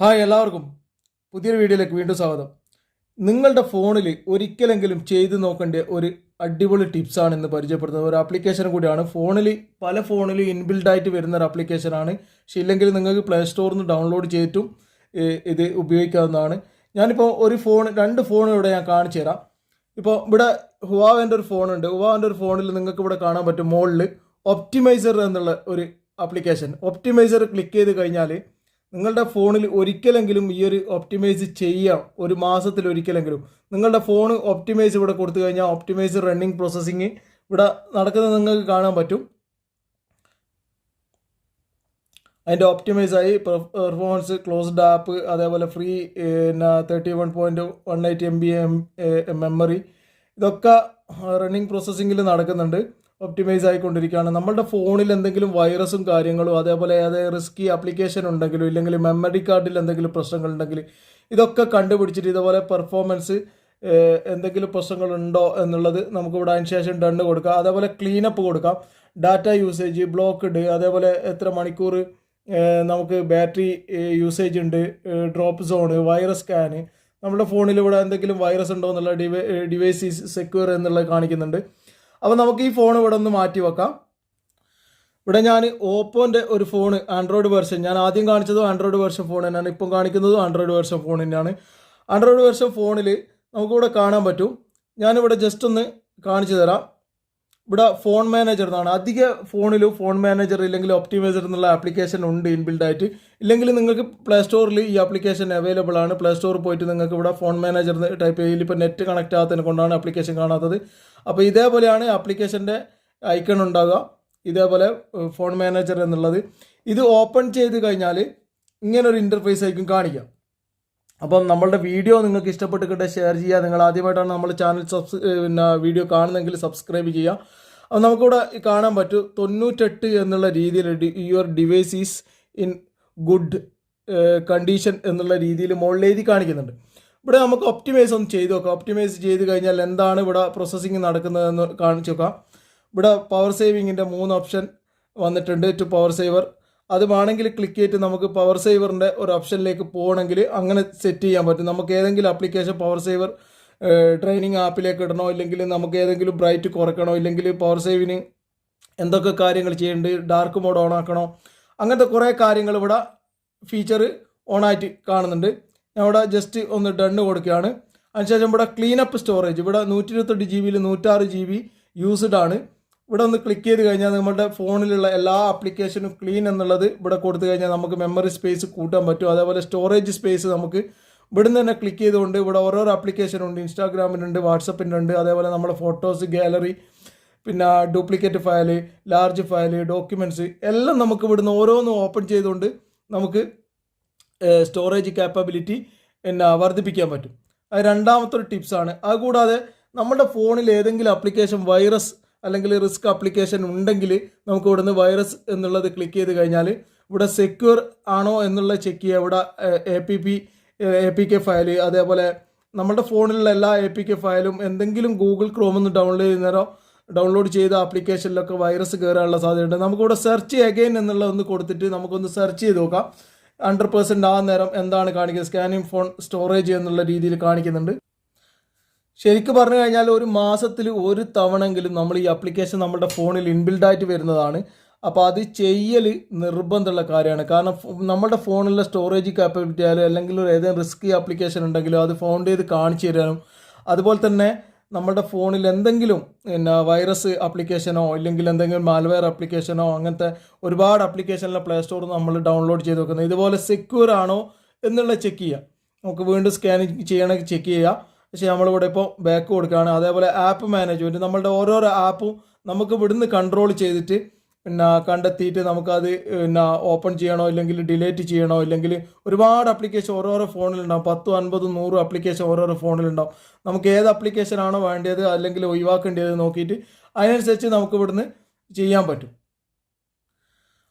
Hi എല്ലാവർക്കും. പുതിയൊരു വീഡിയോയിലേക്ക് വീണ്ടും സ്വാഗതം. നിങ്ങളുടെ ഫോണിൽ ഒരിക്കലെങ്കിലും ചെയ്തു നോക്കേണ്ട ഒരു അടിപൊളി ടിപ്സാണ് ഇന്ന് പരിചയപ്പെടുത്തുന്നത്. ഒരു ആപ്ലിക്കേഷൻ കൂടിയാണ്. ഫോണിൽ പല ഫോണിലും ഇൻബിൽഡായിട്ട് വരുന്ന ഒരു ആപ്ലിക്കേഷനാണ് പക്ഷെ ഇല്ലെങ്കിൽ നിങ്ങൾക്ക് പ്ലേ സ്റ്റോറിൽ നിന്ന് ഡൗൺലോഡ് ചെയ്തിട്ടും ഇത് ഉപയോഗിക്കാവുന്നതാണ്. ഞാനിപ്പോൾ ഒരു ഫോൺ രണ്ട് ഫോൺ ഇവിടെ ഞാൻ കാണിച്ചു തരാം. ഇപ്പോൾ ഇവിടെ ഹുവാവേന്റെ ഒരു ഫോണുണ്ട്. ഹുവാവിന്റെ ഒരു ഫോണിൽ നിങ്ങൾക്ക് ഇവിടെ കാണാൻ പറ്റും. മോളിൽ ഒപ്റ്റിമൈസർ എന്നുള്ള ഒരു ആപ്ലിക്കേഷൻ ഒപ്റ്റിമൈസർ ക്ലിക്ക് ചെയ്ത് കഴിഞ്ഞാൽ നിങ്ങളുടെ ഫോണിൽ ഒരിക്കലെങ്കിലും ഈ ഒരു ഒപ്റ്റിമൈസ് ചെയ്യാം. ഒരു മാസത്തിൽ ഒരിക്കലെങ്കിലും. നിങ്ങളുടെ ഫോൺ ഒപ്റ്റിമൈസ് ഇവിടെ കൊടുത്തു കഴിഞ്ഞാൽ ഒപ്റ്റിമൈസ് റണ്ണിങ് പ്രോസസ്സിങ് ഇവിടെ നടക്കുന്നത് നിങ്ങൾക്ക് കാണാൻ പറ്റും. അതിന്റെ ഒപ്റ്റിമൈസ് ആയി പെർഫോമൻസ് ക്ലോസ്ഡ് ആപ്പ് അതേപോലെ ഫ്രീ പിന്നെ thirty one point one eight M B M memory ഇതൊക്കെ റണ്ണിങ് പ്രോസസ്സിങ്ങിൽ നടക്കുന്നുണ്ട്. ഒപ്റ്റിമൈസ് ആയിക്കൊണ്ടിരിക്കുകയാണ്. നമ്മളുടെ ഫോണിൽ എന്തെങ്കിലും വൈറസും കാര്യങ്ങളും അതേപോലെ ഏത് റിസ്കി ആപ്ലിക്കേഷൻ ഉണ്ടെങ്കിലും ഇല്ലെങ്കിൽ മെമ്മറി കാർഡിൽ എന്തെങ്കിലും പ്രശ്നങ്ങൾ ഉണ്ടെങ്കിൽ ഇതൊക്കെ കണ്ടുപിടിച്ചിട്ട് ഇതുപോലെ പെർഫോമൻസ് എന്തെങ്കിലും പ്രശ്നങ്ങളുണ്ടോ എന്നുള്ളത് നമുക്കിവിടെ അതിന് ശേഷം ഡണ്ണ് കൊടുക്കാം. അതേപോലെ ക്ലീനപ്പ് കൊടുക്കാം. ഡാറ്റ യൂസേജ് ബ്ലോക്ക്ഡ് അതേപോലെ എത്ര മണിക്കൂർ നമുക്ക് ബാറ്ററി യൂസേജ് ഉണ്ട്. ഡ്രോപ്പ് സോണ് വൈറസ് സ്കാന് നമ്മുടെ ഫോണിൽ ഇവിടെ എന്തെങ്കിലും വൈറസ് ഉണ്ടോ എന്നുള്ള ഡിവൈ ഡിവൈസ് സെക്യൂർ എന്നുള്ളത് കാണിക്കുന്നുണ്ട്. അപ്പോൾ നമുക്ക് ഈ ഫോൺ ഇവിടെ ഒന്ന് മാറ്റി വെക്കാം. ഇവിടെ ഞാൻ ഓപ്പോന്റെ ഒരു ഫോൺ ആൻഡ്രോയിഡ് വേർഷൻ ഞാൻ ആദ്യം കാണിച്ചതും ആൻഡ്രോയിഡ് വേർഷൻ ഫോൺ തന്നെയാണ്. ഇപ്പം കാണിക്കുന്നതും ആൻഡ്രോയിഡ് വേർഷൻ ഫോൺ തന്നെയാണ്. ആൻഡ്രോയിഡ് വെർഷൻ ഫോണിൽ നമുക്കിവിടെ കാണാൻ പറ്റും. ഞാനിവിടെ ജസ്റ്റ് ഒന്ന് കാണിച്ചു തരാം. ഇവിടെ ഫോൺ മാനേജർ എന്നാണ്. അധിക ഫോണിലും ഫോൺ മാനേജർ ഇല്ലെങ്കിൽ ഒപ്റ്റിമൈസർ എന്നുള്ള ആപ്ലിക്കേഷൻ ഉണ്ട് ഇൻബിൽഡ് ആയിട്ട്. ഇല്ലെങ്കിൽ നിങ്ങൾക്ക് പ്ലേ സ്റ്റോറിൽ ഈ ആപ്ലിക്കേഷൻ അവൈലബിൾ ആണ്. പ്ലേ സ്റ്റോറിൽ പോയിട്ട് നിങ്ങൾക്ക് ഇവിടെ ഫോൺ മാനേജർ ടൈപ്പ് ചെയ്യൽ ഇപ്പോൾ നെറ്റ് കണക്ട് ആകാത്തതിനെ കൊണ്ടാണ് ആപ്ലിക്കേഷൻ കാണാത്തത്. അപ്പോൾ ഇതേപോലെയാണ് ആപ്ലിക്കേഷന്റെ ഐക്കൺ ഉണ്ടാകുക ഇതേപോലെ ഫോൺ മാനേജർ എന്നുള്ളത്. ഇത് ഓപ്പൺ ചെയ്ത് കഴിഞ്ഞാൽ ഇങ്ങനൊരു ഇന്റർഫേസ് ആയിരിക്കും കാണിക്കുക. അപ്പം നമ്മളുടെ വീഡിയോ നിങ്ങൾക്ക് ഇഷ്ടപ്പെട്ടിട്ട് ഷെയർ ചെയ്യുക. നിങ്ങൾ ആദ്യമായിട്ടാണ് നമ്മൾ ചാനൽ സബ്സ് പിന്നെ വീഡിയോ കാണുന്നെങ്കിൽ സബ്സ്ക്രൈബ് ചെയ്യുക. അപ്പം നമുക്കിവിടെ കാണാൻ പറ്റും. തൊണ്ണൂറ്റെട്ട് എന്നുള്ള രീതിയിൽ your device is in good condition എന്നുള്ള രീതിയിൽ മുകളിൽ എഴുതി കാണിക്കുന്നുണ്ട്. ഇവിടെ നമുക്ക് ഒപ്റ്റിമൈസ് ഒന്ന് ചെയ്ത് നോക്കാം. ഒപ്റ്റിമൈസ് ചെയ്ത് കഴിഞ്ഞാൽ എന്താണ് ഇവിടെ പ്രോസസ്സിങ് നടക്കുന്നതെന്ന് കാണിച്ചു നോക്കാം. ഇവിടെ പവർ സേവിങ്ങിന്റെ മൂന്ന് ഓപ്ഷൻ വന്നിട്ടുണ്ട് ടു പവർ സേവർ അത് വേണമെങ്കിൽ ക്ലിക്ക് ചെയ്തിട്ട് നമുക്ക് പവർ സേവറിന്റെ ഒരു ഓപ്ഷനിലേക്ക് പോകണമെങ്കിൽ അങ്ങനെ സെറ്റ് ചെയ്യാൻ പറ്റും. നമുക്ക് ഏതെങ്കിലും ആപ്ലിക്കേഷൻ പവർ സേവർ ട്രെയിനിങ് ആപ്പിലേക്ക് ഇടണോ? ഇല്ലെങ്കിൽ നമുക്ക് ഏതെങ്കിലും ബ്രൈറ്റ് കുറയ്ക്കണോ? ഇല്ലെങ്കിൽ പവർ സേവിന് എന്തൊക്കെ കാര്യങ്ങൾ ചെയ്യേണ്ടത് ഡാർക്ക് മോഡ് ഓൺ ആക്കണോ? അങ്ങനത്തെ കുറേ കാര്യങ്ങൾ ഇവിടെ ഫീച്ചർ ഓണായിട്ട് കാണുന്നുണ്ട്. ഞാൻ ഇവിടെ ജസ്റ്റ് ഒന്ന് ഡണ്ണ് കൊടുക്കുകയാണ്. അതിനുശേഷം ഇവിടെ ക്ലീനപ്പ് സ്റ്റോറേജ് ഇവിടെ നൂറ്റി ഇരുപത്തെട്ട് ജി ബിയിൽ നൂറ്റാറ് ജി ബി യൂസ്ഡ് ആണ്. ഇവിടെ ഒന്ന് ക്ലിക്ക് ചെയ്ത് കഴിഞ്ഞാൽ നമ്മുടെ ഫോണിലുള്ള എല്ലാ ആപ്ലിക്കേഷനും ക്ലീൻ എന്നുള്ളത് ഇവിടെ കൊടുത്തു കഴിഞ്ഞാൽ നമുക്ക് മെമ്മറി സ്പേസ് കൂട്ടാൻ പറ്റും. അതേപോലെ സ്റ്റോറേജ് സ്പേസ് നമുക്ക് ഇവിടുന്ന് തന്നെ ക്ലിക്ക് ചെയ്തുകൊണ്ട് ഇവിടെ ഓരോരോ ആപ്ലിക്കേഷൻ ഉണ്ട്. ഇൻസ്റ്റാഗ്രാമിനുണ്ട് വാട്സപ്പിനുണ്ട് അതേപോലെ നമ്മുടെ ഫോട്ടോസ് ഗാലറി പിന്നെ duplicate file large file documents എല്ലാം നമുക്ക് ഇവിടുന്ന് ഓരോന്നും ഓപ്പൺ ചെയ്തുകൊണ്ട് നമുക്ക് സ്റ്റോറേജ് കാപ്പബിലിറ്റി പിന്നെ വർദ്ധിപ്പിക്കാൻ പറ്റും. അത് രണ്ടാമത്തെ ഒരു ടിപ്സാണ് അതുകൂടാതെ നമ്മുടെ ഫോണിൽ ഏതെങ്കിലും ആപ്ലിക്കേഷൻ വൈറസ് അല്ലെങ്കിൽ റിസ്ക് ആപ്ലിക്കേഷൻ ഉണ്ടെങ്കിൽ നമുക്ക് ഇവിടുന്ന് വൈറസ് എന്നുള്ളത് ക്ലിക്ക് ചെയ്ത് കഴിഞ്ഞാൽ ഇവിടെ സെക്യൂർ ആണോ എന്നുള്ള ചെക്ക് ചെയ്യുക ഇവിടെ A P P A P K file അതേപോലെ നമ്മുടെ ഫോണിലുള്ള എല്ലാ എ പി കെ ഫയലും എന്തെങ്കിലും ഗൂഗിൾ ക്രോമിൽ നിന്ന് ഡൗൺലോഡ് നേരം ഡൗൺലോഡ് ചെയ്ത ആപ്ലിക്കേഷനിലൊക്കെ വൈറസ് കയറാനുള്ള സാധ്യതയുണ്ട്. നമുക്കിവിടെ സെർച്ച് അഗൈൻ എന്നുള്ളതൊന്ന് കൊടുത്തിട്ട് നമുക്കൊന്ന് സെർച്ച് ചെയ്ത് നോക്കാം. ഹൺഡ്രഡ് പെർസെന്റ് ആ നേരം എന്താണ് കാണിക്കുന്നത്? സ്കാനിങ് ഫോൺ സ്റ്റോറേജ് എന്നുള്ള രീതിയിൽ കാണിക്കുന്നുണ്ട്. ശരിക്കും പറഞ്ഞു കഴിഞ്ഞാൽ ഒരു മാസത്തിൽ ഒരു തവണെങ്കിലും നമ്മൾ ഈ ആപ്ലിക്കേഷൻ നമ്മുടെ ഫോണിൽ ഇൻബിൽഡ് ആയിട്ട് വരുന്നതാണ്. അപ്പോൾ അത് ചെയ്യൽ നിർബന്ധമുള്ള കാര്യമാണ്. കാരണം നമ്മുടെ ഫോണിലെ സ്റ്റോറേജ് കാപ്പബിലിറ്റി ആയാലും അല്ലെങ്കിൽ ഒരു ഏതെങ്കിലും റിസ്കി ആപ്ലിക്കേഷൻ ഉണ്ടെങ്കിലും അത് ഫൗണ്ട് ചെയ്ത് കാണിച്ചു തരാനും അതുപോലെ തന്നെ നമ്മുടെ ഫോണിൽ എന്തെങ്കിലും പിന്നെ വൈറസ് ആപ്ലിക്കേഷനോ ഇല്ലെങ്കിൽ എന്തെങ്കിലും മാൽവെയർ ആപ്ലിക്കേഷനോ അങ്ങനത്തെ ഒരുപാട് ആപ്ലിക്കേഷനിലെ പ്ലേ സ്റ്റോറിൽ നമ്മൾ ഡൗൺലോഡ് ചെയ്ത് വെക്കുന്നത് ഇതുപോലെ സെക്യൂർ ആണോ എന്നുള്ളത് ചെക്ക് ചെയ്യുക നമുക്ക് വീണ്ടും സ്കാനിങ് ചെയ്യണമെങ്കിൽ ചെക്ക് ചെയ്യുക പക്ഷേ നമ്മളിവിടെ ഇപ്പോൾ ബാക്ക് കൊടുക്കുകയാണ്. അതേപോലെ ആപ്പ് മാനേജ്മെന്റ് നമ്മളുടെ ഓരോരോ ആപ്പും നമുക്ക് ഇവിടുന്ന് കൺട്രോൾ ചെയ്തിട്ട് പിന്നെ കണ്ടെത്തിയിട്ട് നമുക്കത് പിന്നെ ഓപ്പൺ ചെയ്യണോ ഇല്ലെങ്കിൽ ഡിലേറ്റ് ചെയ്യണോ ഇല്ലെങ്കിൽ ഒരുപാട് ആപ്ലിക്കേഷൻ ഓരോരോ ഫോണിലുണ്ടാവും. പത്തും അൻപതും നൂറും ആപ്ലിക്കേഷൻ ഓരോരോ ഫോണിലുണ്ടാവും. നമുക്ക് ഏത് അപ്ലിക്കേഷനാണോ വേണ്ടത് അല്ലെങ്കിൽ ഒഴിവാക്കേണ്ടത് നോക്കിയിട്ട് അതിനനുസരിച്ച് നമുക്ക് ഇവിടുന്ന് ചെയ്യാൻ പറ്റും.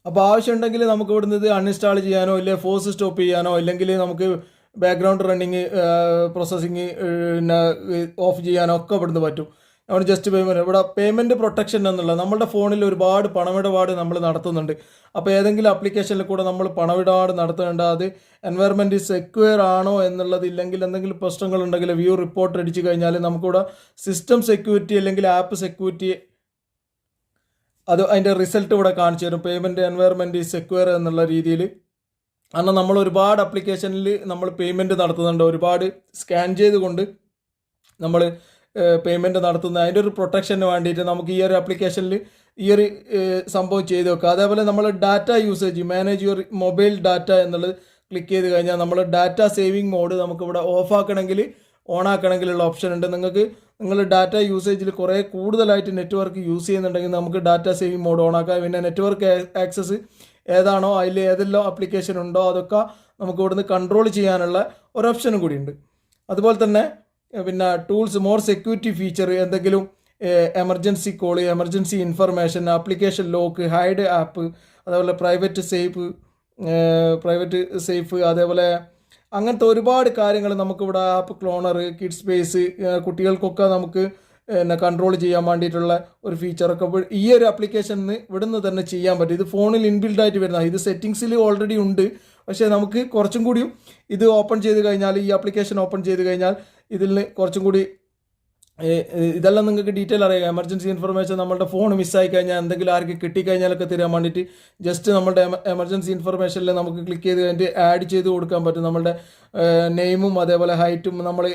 അപ്പോൾ ആവശ്യമുണ്ടെങ്കിൽ നമുക്ക് ഇവിടുന്ന് ഇത് അൺഇൻസ്റ്റാൾ ചെയ്യാനോ ഇല്ലെങ്കിൽ ഫോഴ്സ് സ്റ്റോപ്പ് ചെയ്യാനോ ഇല്ലെങ്കിൽ നമുക്ക് ബാക്ക്ഗ്രൗണ്ട് റണ്ണിങ് പ്രോസസ്സിങ് പിന്നെ ഓഫ് ചെയ്യാനോ ഒക്കെ ഇവിടുന്ന് പറ്റും. നമ്മൾ ജസ്റ്റ് പേയ്മെന്റ് ഇവിടെ പേയ്മെന്റ് പ്രൊട്ടക്ഷൻ എന്നുള്ള നമ്മുടെ ഫോണിൽ ഒരുപാട് പണമിടപാട് നമ്മൾ നടത്തുന്നുണ്ട്. അപ്പോൾ ഏതെങ്കിലും ആപ്ലിക്കേഷനിൽ കൂടെ നമ്മൾ പണമിടപാട് നടത്തേണ്ട അത് എൻവയറമെന്റ് സെക്യൂർ ആണോ എന്നുള്ളത് ഇല്ലെങ്കിൽ എന്തെങ്കിലും പ്രശ്നങ്ങളുണ്ടെങ്കിൽ വ്യൂ റിപ്പോർട്ട് അടിച്ചു കഴിഞ്ഞാൽ നമുക്കിവിടെ സിസ്റ്റം സെക്യൂരിറ്റി അല്ലെങ്കിൽ ആപ്പ് സെക്യൂരിറ്റി അത് അതിന്റെ റിസൾട്ട് ഇവിടെ കാണിച്ചു തരും. പേയ്മെന്റ് എൻവയറമെന്റ് സെക്യൂർ എന്നുള്ള രീതിയിൽ കാരണം നമ്മൾ ഒരുപാട് അപ്ലിക്കേഷനിൽ നമ്മൾ പേയ്മെന്റ് നടത്തുന്നുണ്ട്. ഒരുപാട് സ്കാൻ ചെയ്തുകൊണ്ട് നമ്മൾ പേയ്മെന്റ് നടത്തുന്ന അതിന്റെ ഒരു പ്രൊട്ടക്ഷന് വേണ്ടിയിട്ട് നമുക്ക് ഈ ഒരു ആപ്ലിക്കേഷനിൽ ഈ ഒരു സംഭവം ചെയ്ത് വെക്കുക അതേപോലെ നമ്മൾ data usage manage your mobile data എന്നുള്ളത് ക്ലിക്ക് ചെയ്ത് കഴിഞ്ഞാൽ നമ്മൾ ഡാറ്റ സേവിങ് മോഡ് നമുക്കിവിടെ ഓഫ് ആക്കണമെങ്കിൽ ഓൺ ആക്കണമെങ്കിലുള്ള ഓപ്ഷൻ ഉണ്ട്. നിങ്ങൾക്ക് നിങ്ങൾ ഡാറ്റ യൂസേജിൽ കുറേ കൂടുതലായിട്ട് നെറ്റ്വർക്ക് യൂസ് ചെയ്യുന്നുണ്ടെങ്കിൽ നമുക്ക് ഡാറ്റ സേവിങ് മോഡ് ഓൺ ആക്കാം. പിന്നെ നെറ്റ്വർക്ക് ആക്സസ് ഏതാണോ അതിൽ ഏതെല്ലാം ആപ്ലിക്കേഷൻ ഉണ്ടോ അതൊക്കെ നമുക്ക് ഇവിടുന്ന് കൺട്രോൾ ചെയ്യാനുള്ള ഒരു ഓപ്ഷനും കൂടിയുണ്ട്. അതുപോലെ തന്നെ പിന്നെ ടൂൾസ് മോർ സെക്യൂരിറ്റി ഫീച്ചർ എന്തെങ്കിലും emergency call emergency information application lock hide app അതേപോലെ പ്രൈവറ്റ് സേഫ് പ്രൈവറ്റ് സേഫ് അതേപോലെ അങ്ങനത്തെ ഒരുപാട് കാര്യങ്ങൾ നമുക്കിവിടെ ആപ്പ് ക്ലോണർ കിഡ്സ് സ്പേസ് കുട്ടികൾക്കൊക്കെ നമുക്ക് പിന്നെ കൺട്രോൾ ചെയ്യാൻ വേണ്ടിയിട്ടുള്ള ഒരു ഫീച്ചറൊക്കെ ഈ ഒരു ആപ്ലിക്കേഷനിൽ ഇവിടുന്ന് തന്നെ ചെയ്യാൻ പറ്റും. ഇത് ഫോണിൽ ഇൻബിൽഡ് ആയിട്ട് വരുന്ന ഇത് സെറ്റിങ്സിൽ ഓൾറെഡി ഉണ്ട്. പക്ഷേ നമുക്ക് കുറച്ചും കൂടിയും ഇത് ഓപ്പൺ ചെയ്ത് കഴിഞ്ഞാൽ ഈ ആപ്ലിക്കേഷൻ ഓപ്പൺ ചെയ്ത് കഴിഞ്ഞാൽ ഇതിൽ കുറച്ചും കൂടി ഇതെല്ലാം നിങ്ങൾക്ക് ഡീറ്റെയിൽ അറിയാം. എമർജൻസി ഇൻഫർമേഷൻ നമ്മുടെ ഫോൺ മിസ്സായി കഴിഞ്ഞാൽ എന്തെങ്കിലും ആർക്ക് കിട്ടിക്കഴിഞ്ഞാലൊക്കെ തരാൻ വേണ്ടിയിട്ട് ജസ്റ്റ് നമ്മുടെ എമർജൻസി ഇൻഫർമേഷനിൽ നമുക്ക് ക്ലിക്ക് ചെയ്ത് കഴിഞ്ഞിട്ട് ആഡ് ചെയ്ത് കൊടുക്കാൻ പറ്റും. നമ്മുടെ നെയിമും അതേപോലെ ഹൈറ്റും നമ്മൾ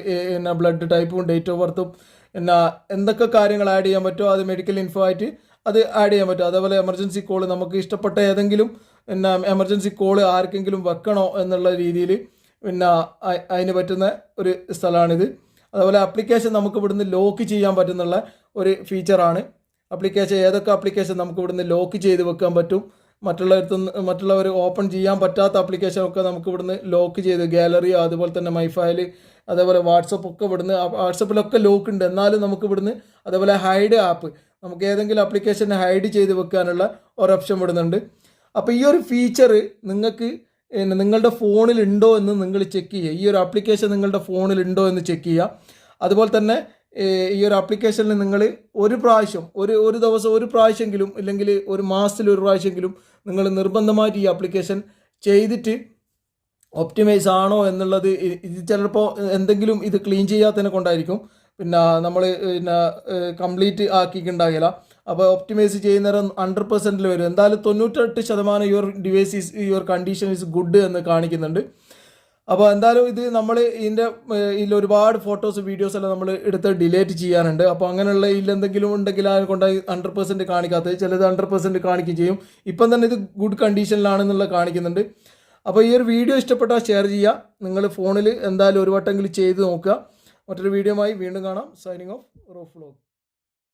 ബ്ലഡ് ടൈപ്പും ഡേറ്റ് ഓഫ് ബർത്തും പിന്നെ എന്തൊക്കെ കാര്യങ്ങൾ ആഡ് ചെയ്യാൻ പറ്റുമോ? അത് മെഡിക്കൽ ഇൻഫോ ആയിട്ട് അത് ആഡ് ചെയ്യാൻ പറ്റും. അതേപോലെ എമർജൻസി കോൾ നമുക്ക് ഇഷ്ടപ്പെട്ട ഏതെങ്കിലും പിന്നെ എമർജൻസി കോൾ ആർക്കെങ്കിലും വെക്കണോ എന്നുള്ള രീതിയിൽ പിന്നെ അതിന് പറ്റുന്ന ഒരു സ്ഥലമാണിത്. അതുപോലെ ആപ്ലിക്കേഷൻ നമുക്ക് ഇവിടുന്ന് ലോക്ക് ചെയ്യാൻ പറ്റുന്നുള്ള ഒരു ഫീച്ചറാണ് ആപ്ലിക്കേഷൻ ഏതൊക്കെ ആപ്ലിക്കേഷൻ നമുക്ക് ഇവിടുന്ന് ലോക്ക് ചെയ്ത് വെക്കാൻ പറ്റും? മറ്റുള്ളവരത്തുനിന്ന് മറ്റുള്ളവർ ഓപ്പൺ ചെയ്യാൻ പറ്റാത്ത ആപ്ലിക്കേഷൻ ഒക്കെ നമുക്ക് ഇവിടുന്ന് ലോക്ക് ചെയ്ത് ഗാലറി അതുപോലെ തന്നെ മൈഫയൽ അതേപോലെ വാട്സപ്പ് ഒക്കെ ഇവിടുന്ന് വാട്സപ്പിലൊക്കെ ലോക്ക് ഉണ്ട്. എന്നാലും നമുക്ക് ഇവിടുന്ന് അതേപോലെ ഹൈഡ് ആപ്പ് നമുക്ക് ഏതെങ്കിലും ആപ്ലിക്കേഷൻ ഹൈഡ് ചെയ്ത് വെക്കാനുള്ള ഒരു ഓപ്ഷൻ വിടുന്നുണ്ട് അപ്പോൾ ഈ ഒരു ഫീച്ചർ നിങ്ങൾക്ക് നിങ്ങളുടെ ഫോണിൽ ഉണ്ടോ എന്ന് നിങ്ങൾ ചെക്ക് ചെയ്യുക. ഈ ഒരു ആപ്ലിക്കേഷൻ നിങ്ങളുടെ ഫോണിൽ ഉണ്ടോ എന്ന് ചെക്ക് ചെയ്യുക. അതുപോലെ തന്നെ ഈ ഒരു ആപ്ലിക്കേഷനിൽ നിങ്ങൾ ഒരു പ്രാവശ്യം ഒരു ഒരു ദിവസം ഒരു പ്രാവശ്യമെങ്കിലും ഇല്ലെങ്കിൽ ഒരു മാസത്തിൽ ഒരു പ്രാവശ്യമെങ്കിലും നിങ്ങൾ നിർബന്ധമായിട്ട് ഈ ആപ്ലിക്കേഷൻ ചെയ്തിട്ട് ഒപ്റ്റിമൈസ് ആണോ എന്നുള്ളത് ഇത് ചിലപ്പോൾ എന്തെങ്കിലും ഇത് ക്ലീൻ ചെയ്യാത്തതിനെ കൊണ്ടായിരിക്കും. പിന്നെ നമ്മൾ പിന്നെ കംപ്ലീറ്റ് ആക്കിയിട്ടുണ്ടാകില്ല. അപ്പോൾ ഒപ്റ്റിമൈസ് ചെയ്യുന്നേരം ഹൺഡ്രഡ് പെർസെന്റിൽ വരും. എന്തായാലും തൊണ്ണൂറ്റെട്ട് ശതമാനം your device is your condition is good എന്ന് കാണിക്കുന്നുണ്ട്. അപ്പോൾ എന്തായാലും ഇത് നമ്മൾ ഇതിന്റെ ഇതിൽ ഒരുപാട് ഫോട്ടോസ് വീഡിയോസ് എല്ലാം നമ്മൾ എടുത്ത് ഡിലേറ്റ് ചെയ്യാനുണ്ട്. അപ്പോൾ അങ്ങനെയുള്ള ഇതിൽ എന്തെങ്കിലും ഉണ്ടെങ്കിൽ അതിനെ കൊണ്ട് ഹൺഡ്രഡ് പെർസെന്റ് കാണിക്കാത്തത് ചിലത് ഹൺഡ്രഡ് പെർസെന്റ് കാണിക്കുകയും ചെയ്യും. ഇപ്പം തന്നെ ഇത് ഗുഡ് കണ്ടീഷനിലാണെന്നുള്ള കാണിക്കുന്നുണ്ട്. അപ്പോൾ ഈ ഒരു വീഡിയോ ഇഷ്ടപ്പെട്ടാൽ ഷെയർ ചെയ്യുക. നിങ്ങൾ ഫോണിൽ എന്തായാലും ഒരു വട്ടമെങ്കിലും ചെയ്ത് നോക്കുക. മറ്റൊരു വീഡിയോമായി വീണ്ടും കാണാം. Signing off rough ഫ്ലോഗ്